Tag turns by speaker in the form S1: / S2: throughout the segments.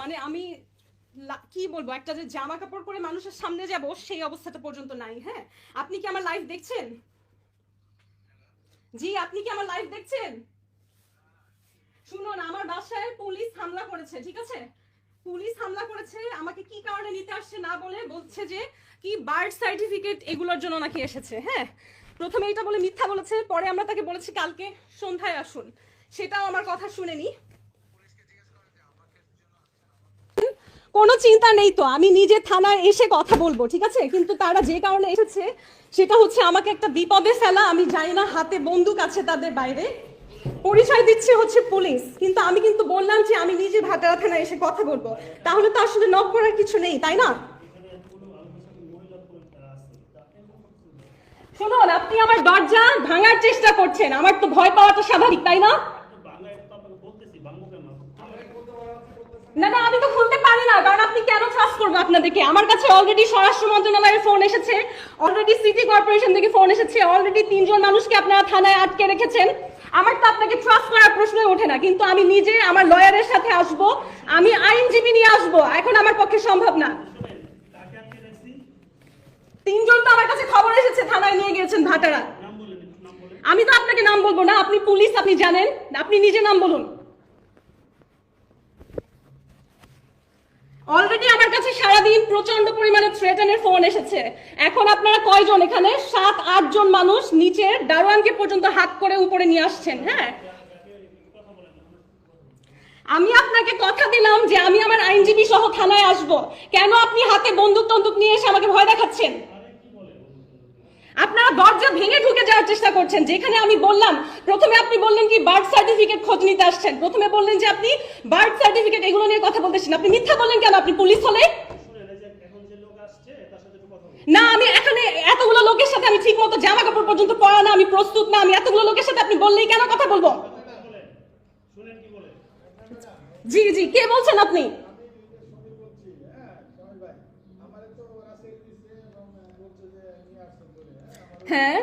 S1: মানে আমি কি বলব, একটা যে জামা কাপড় পরে মানুষের সামনে যাব, সেই অবস্থাটা পর্যন্ত নাই হ্যাঁ? আপনি কি আমার লাইভ দেখছেন? জি, আপনি কি আমার লাইভ দেখছেন? শুনুন, আমার বাসায় পুলিশ হামলা করেছে, ঠিক আছে? পুলিশ হামলা করেছে, আমাকে কি কারণে নিতে আসছে না বলে বলছে যে, কি বার্থ সার্টিফিকেট এগুলোর জন্য নাকি এসেছে হ্যাঁ? প্রথমে এটা বলে মিথ্যা বলেছে, পরে আমরা তাকে বলেছি কালকে সন্ধ্যায় আসুন। সেটাও আমার কথা শুনেনি। কোনো চিন্তা নেই তো, আমি নিজে থানায় এসে কথা বলব, ঠিক আছে? কিন্তু তারা যে কারণে এসেছে, সেটা হচ্ছে আমাকে একটা বিপদে ফেলা, আমি জানি না, হাতে বন্দুক আছে তাদের বাইরে। পরিচয় দিচ্ছে হচ্ছে পুলিশ, কিন্তু আমি কিন্তু বললাম যে আমি নিজে ভাটারা থানায় এসে কথা বলব। তাহলে তো আসলে নক করার কিছু নেই, তাই না? শুনুন, আপনি আমার দরজা ভাঙার চেষ্টা করছেন, আমার তো ভয় পাওয়াটা স্বাভাবিক, তাই না? না না, আমি তো খুলতে না, কারণ আপনি কেন আপনাদেরকে? আমার কাছে অলরেডি স্বরাষ্ট্র মন্ত্রণালয়ের ফোন এসেছে অলরেডি সিটি কর্পোরেশন ফোন এসেছে অলরেডি তিনজন মানুষকে থানায় আটকে রেখেছেন। আমার তো আপনাকে করার ওঠে না, কিন্তু আমি নিজে আমার সাথে আমি আইনজীবী নিয়ে আসব, এখন আমার পক্ষে সম্ভব না। তিনজন তো আমার কাছে খবর এসেছে, থানায় নিয়ে গিয়েছেন ভাটারা। আমি তো আপনাকে নাম বলব না, আপনি পুলিশ, আপনি জানেন, আপনি নিজে নাম বলুন। অলরেডি আমার কাছে সারাদিন প্রচণ্ড পরিমাণে থ্রেটানের ফোন এসেছে। এখন আপনারা কয়জন এখানে? সাত, আট জন মানুষ নিচে দারোয়ানকে পর্যন্ত হাত করে উপরে নিয়ে আসছেন হ্যাঁ? আমি আপনাকে কথা দিলাম যে আমি আমার আইনজীবী সহ থানায় আসব। কেন আপনি হাতে বন্দুক টন্দুক নিয়ে এসে আমাকে ভয় দেখাচ্ছেন? আপনারা দরজা ভেঙে ঢুকে যাওয়ার চেষ্টা করছেন যেখানে আমি বললাম প্রথমে আপনি বললেন কি বার্থ সার্টিফিকেট খোঁজ নিতে আসছেন প্রথমে বললেন যে আপনি বার্থ সার্টিফিকেট এগুলো নিয়ে কথা বলতেছেন আপনি মিথ্যা বললেন কেন? আপনি পুলিশ হলে? না আমি এখানে এতগুলো লোকের সাথে আমি ঠিক মতো জামা কাপড় পর্যন্ত পরা না আমি প্রস্তুত না আমি এতগুলো লোকের সাথে আপনি বললেই কেন কথা বলব? জি জি কে বলছেন আপনি? হ্যাঁ?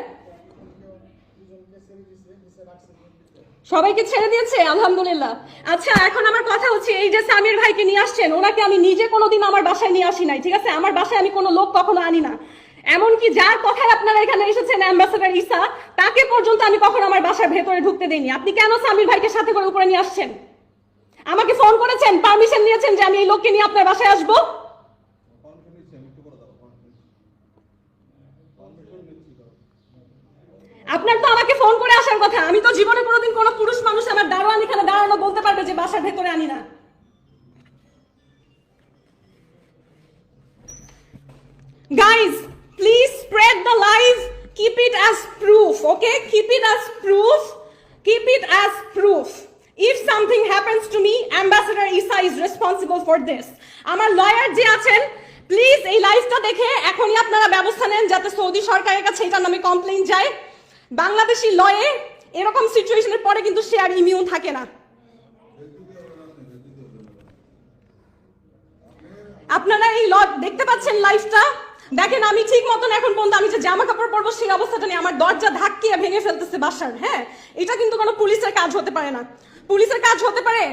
S1: সবাইকে ছেড়ে দিয়েছে, আলহামদুলিল্লাহ। আচ্ছা এখন আমার কথা হচ্ছে এই যে সামির ভাইকে নিয়ে আসছেন, ওনাকে আমি নিজে কোনোদিন আমার বাসায় নিয়ে আসি নাই, ঠিক আছে? আমার বাসায় আমি কোনো লোক কখনো আনি না। এমনকি যার কথায় আপনারা এখানে এসেছেন অ্যাম্বাসেডার ইসা তাকে পর্যন্ত আমি কখনো আমার বাসার ভেতরে ঢুকতে দেইনি। আপনি কেন সামির ভাইকে সাথে করে উপরে নিয়ে আসছেন? আমাকে ফোন করেছেন, পারমিশন নিয়েছেন যে আমি এই লোককে নিয়ে আপনার বাসায় আসব? আপনার তো আমাকে ফোন করে আসার কথা। আমি তো জীবনে কোনোদিন কোনো পুরুষ মানুষ আমার দারোয়ান এখানে দাঁড়ানো বলতে পারবে যে বাসার ভেতরে আনি না। Guys please spread the live keep it as proof okay keep it as proof keep it as proof if something happens to me ambassador Isa is responsible for this আমার লয়ার যে আছেন প্লিজ এই লাইভটা দেখে এখনই আপনারা ব্যবস্থা নেন যাতে সৌদি সরকারের কাছে এটার নামে কমপ্লেন যায়। বাংলাদেশি লয়ে এরকম সিচুয়েশনের পরে কিন্তু সে আর ইমিউন থাকে না। আপনারা এই ল দেখতে পাচ্ছেন লাইফটা দেখেন, আমি ঠিক মতন এখন পর্যন্ত আমি যে জামা কাপড় পরবো সেই অবস্থাটা নিয়ে আমার দরজা ধাক্কিয়ে ভেঙে ফেলতেছে বাসার হ্যাঁ? এটা কিন্তু কোনো পুলিশের কাজ হতে পারে না। পুলিশের কাজ হতে পারে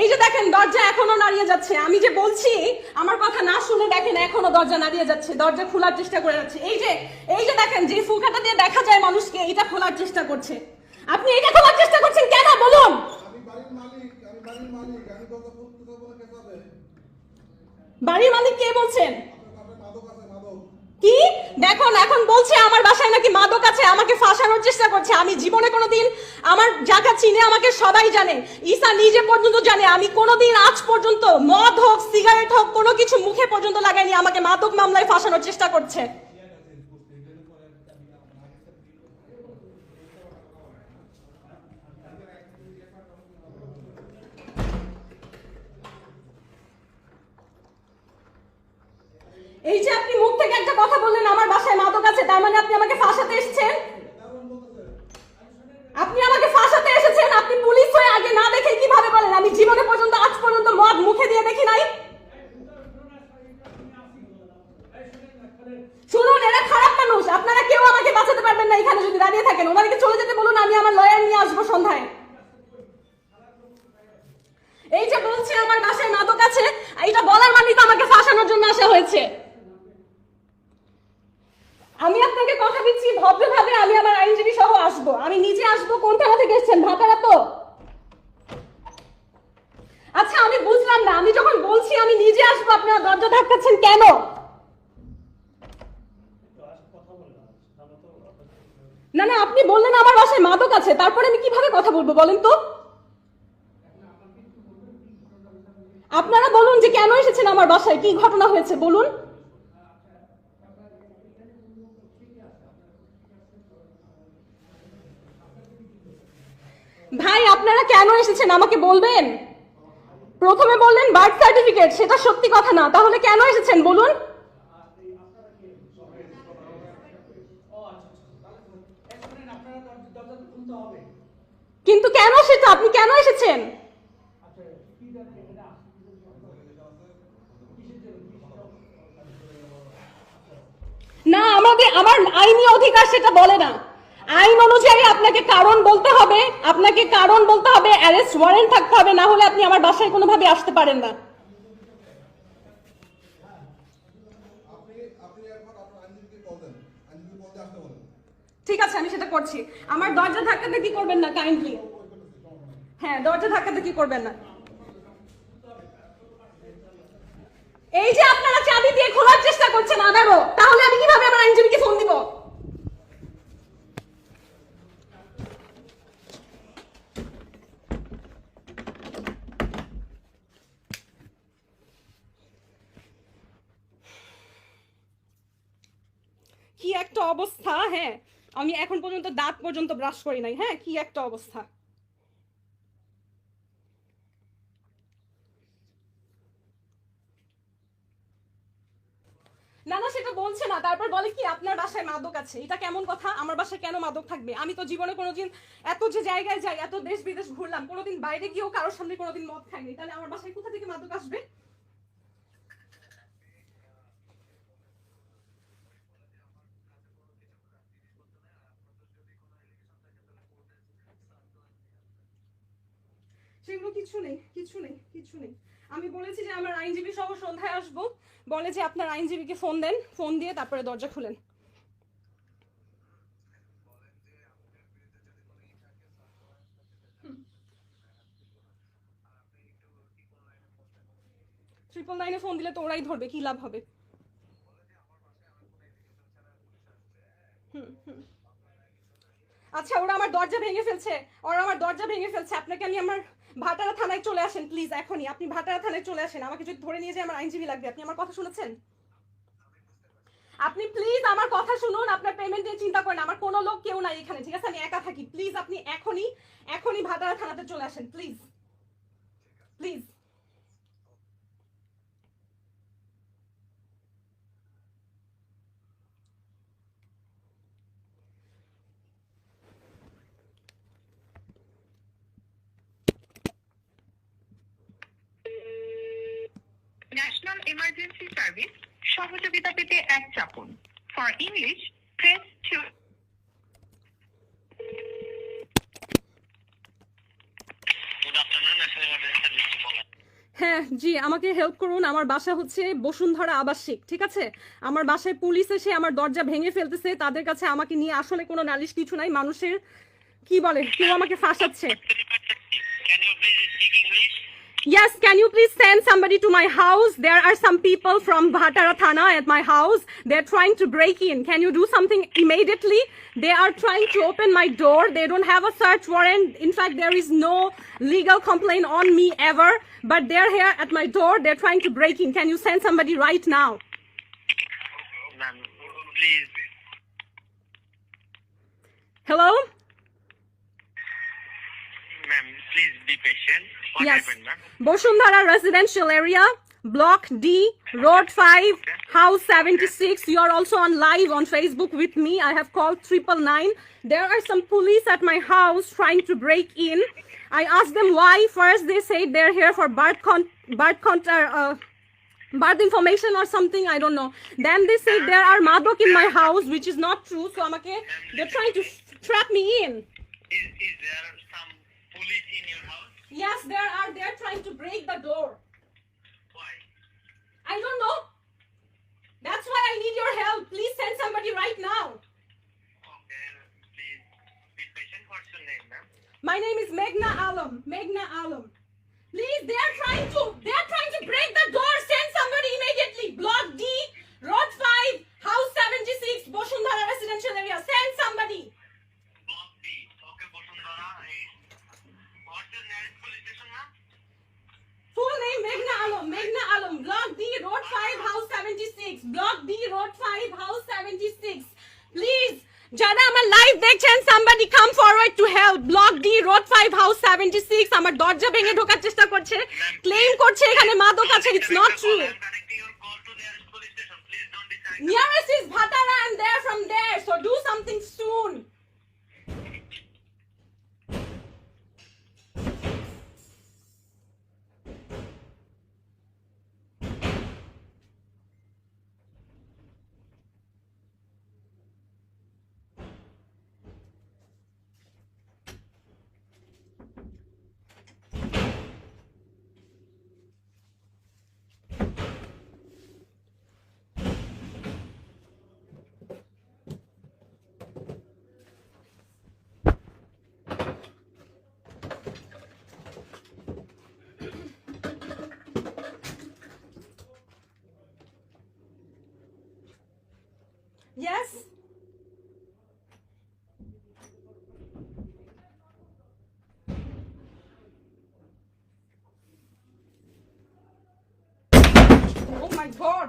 S1: এই যে দেখেন, দরজা এখনও নাড়িয়ে যাচ্ছে। আমি যে বলছি, আমার কথা না শুনে দেখেন এখনও দরজা নাড়িয়ে যাচ্ছে, দরজা খোলার চেষ্টা করে যাচ্ছে। এই যে এই যে দেখেন, যে ফুলকাটা দিয়ে দেখা যায় মানুষকে, এটা খোলার চেষ্টা করছে। আপনি এটা খোলার চেষ্টা করছেন কেন? বলুন।
S2: বাড়ির মালিক কে
S1: বলছেন? কি? দেখো এখন বলছে আমার বাসায় নাকি মাদক আছে, আমাকে ফাঁসানোর চেষ্টা করছে। আমি জীবনে কোনোদিন আমার জায়গা চিনে আমাকে সবাই জানে। ঈশা নিজে পর্যন্ত জানে, আমি কোনোদিন আজ পর্যন্ত মদ হোক, সিগারেট হোক, কোনো কিছু মুখে পর্যন্ত লাগাইনি, আমাকে মাদক মামলায় ফাঁসানোর চেষ্টা করছে। এই যে আপনি মুখ কথা বললেন আমার বাসায় মাদক আছে তার মানে আপনি আমাকে ফাঁসাতে এসেছেন? আপনি আমাকে ফাঁসাতে এসেছেন? আপনি পুলিশ হয়ে আগে না দেখে কীভাবে বলেন? আমি জীবনে পর্যন্ত, আজ পর্যন্ত মদ মুখে দিয়ে দেখি নাই। শুনুন, এরা খারাপ মানুষ। আপনারা কেউ আমাকে বাঁচাতে পারবেন না এখানে যদি দাঁড়িয়ে থাকেন। ওনাদেরকে চলে যেতে বলুন, আমি আমার লয়ার নিয়ে আসব সন্ধ্যায়। এই যে বলছি আমার বাসায় মাদক আছে এটা বলার মানে তো আমাকে ফাঁসানোর জন্য আসা হয়েছে। আমি আপনাকে কথা দিচ্ছি, ভদ্রভাবে আমি আমার আইনজীবী সহ আসব। আমি নিজে আসব, কোন থানা থেকে এসেছেন, ভাতারা তো? আচ্ছা আমি বুঝলাম না। আমি যখন বলছি, আমি নিজে আসব, আপনারা দরজা ধাক্কাচ্ছেন কেন? না না, আপনি বললেন আমার বাসায় মাদক আছে। তারপরে আমি কীভাবে কথা বলব বলেন তো? আপনারা বলুন যে কেন এসেছেন আমার বাসায়? কি ঘটনা হয়েছে? বলুন। ভাই, আপনারা কেন এসেছেন? আমাকে বলবেন? প্রথমে বললেন বার্থ সার্টিফিকেট সেটা সত্যি কথা না। তাহলে কেন এসেছেন? বলুন। কিন্তু কেন সেটা? আপনি কেন এসেছেন? না, আমাদের আমার আইনি অধিকার সেটা বলে না। আইন অনুযায়ী আপনাকে কারণ বলতে হবে আপনাকে কারণ বলতে হবে অ্যারেস্ট ওয়ারেন্ট থাকতে হবে না হলে আপনি আমার বাসায় কোনোভাবে আসতে পারেন না। ঠিক আছে আমি সেটা করছি। আমার দরজা ধাক্কাতে কি করবেন না কাইন্ডলি হ্যাঁ দরজা ধাক্কাতে কি করবেন না? এই যে আপনারা চাবি দিয়ে খোলার চেষ্টা করছেন আবারও তাহলে আমি কীভাবে আমার আইনজীবীকে ফোন দিব কি একটা অবস্থা হ্যাঁ। আমি এখন পর্যন্ত দাঁত পর্যন্ত ব্রাশ করি নাই হ্যাঁ? কি একটা অবস্থা। না না সেটা বলছে না, তারপর বলে কি, আপনার বাসায় মাদক আছে। এটা কেমন কথা? আমার বাসায় কেন মাদক থাকবে? আমি তো জীবনে কোনোদিন এত যে জায়গায় যাই, এত দেশ বিদেশ ঘুরলাম, কোনোদিন বাইরে গিয়েও কারোর সামনে কোনোদিন মদ খাইনি। তাহলে আমার বাসায় কোথা থেকে মাদক আসবে? সেগুলো কিছু নেই কিছু নেই কিছু নেই। আমি বলেছি যে আমার আইনজীবী সহ সন্ধ্যায় আসব। বলে যে আপনার আইনজীবীকে ফোন দেন, ফোন দিয়ে তারপরে দরজা খুলেন। ট্রিপল নাইনে ফোন দিলে তো ওরাই ধরবে, কি লাভ হবে? আচ্ছা ওরা আমার দরজা ভেঙে ফেলছে। ওরা আমার দরজা ভেঙে ফেলছে। আপনাকে আমি আমার ভাটারা থানায় চলে আসেন প্লিজ এখনই। আপনি ভাটারা থানায় চলে আসেন। আমাকে যদি ধরে নিয়ে যায়, আমার আইনজীবী লাগবে। আপনি আমার কথা শুনেছেন? আপনি প্লিজ আমার কথা শুনুন, আপনার পেমেন্ট নিয়ে চিন্তা করেন আমার কোনো লোক কেউ নাই এখানে, ঠিক আছে? আমি একা থাকি। প্লিজ আপনি এখনই এখনই ভাটারা থানাতে চলে আসেন প্লিজ প্লিজ
S3: ইমার্জেন্সি সার্ভিস সহযোগিতা পেতে এক চাপুন। For English press two.
S1: হ্যাঁ জি আমাকে হেল্প করুন। আমার বাসা হচ্ছে বসুন্ধরা আবাসিক ঠিক আছে? আমার বাসায় পুলিশ এসে আমার দরজা ভেঙে ফেলতেছে। তাদের কাছে আমাকে নিয়ে আসলে কোনো নালিশ কিছু নাই। মানুষের কি বলে কেউ আমাকে ফাঁসাচ্ছে। Yes, can you please send somebody to my house? There are some people from Bhatara Thana at my house. They're trying to break in. Can you do something immediately? They are trying to open my door. They don't have a search warrant. In fact, there is no legal complaint on me ever. But they're here at my door. They're trying to break in. Can you send somebody right now?
S4: Ma'am, please.
S1: Hello?
S4: Ma'am, please be patient. What
S1: yes.
S4: happened, ma'am?
S1: Boshundhara residential area, block D, road 5, House 76. You are also on live on Facebook with me. I have called triple nine. There are some police at my house trying to break in. I asked them why. First, they said they're here for birth con birth con uh, birth information or something. I don't know. Then they said there are madok in my house, which is not true. So I'm okay. they're trying to trap me in.
S4: Is, is there police in your house?
S1: Yes, there are. They're trying to break the door.
S4: Why?
S1: I don't know. That's why I need your help. Please send somebody right now.
S4: Okay, please be patient. What's your name, ma'am?
S1: My name is Meghna Alam. Meghna Alam. Please, they are trying to they are trying to break the door. Send somebody immediately. Block D, Road 5, House 76, Boshundhara residential area. Send somebody. Meghna Alam. Meghna Alam. Block D, Road 5, House 76. Block D, Road 5, House 76. Please. যারা আমার live দেখছেন somebody come forward to help block D road 5 house 76 আমার দরজা ভেঙে ঢোকার চেষ্টা করছে claim করছে এখানে মাদক আছে it's not true.
S4: Nearest
S1: is Bhatara and they're from there so do something soon Yes Oh my god.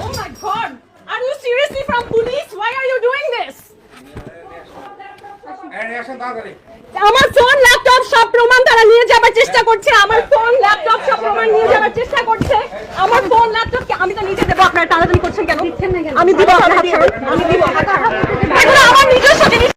S1: Oh my god. Are you seriously from police? Why are you doing this? আমার phone laptop সব প্রমাণ তারা নিয়ে যাবার চেষ্টা করছে। আমার phone laptop সব প্রমাণ নিয়ে যাবার চেষ্টা করছে। আমার ফোন ল্যাপটপ আমি তো নিজে দেবো আপনারা তাড়াতাড়ি করছেন কেন? আমি দিব। আমি দিব। আমার নিজস্ব জিনিস।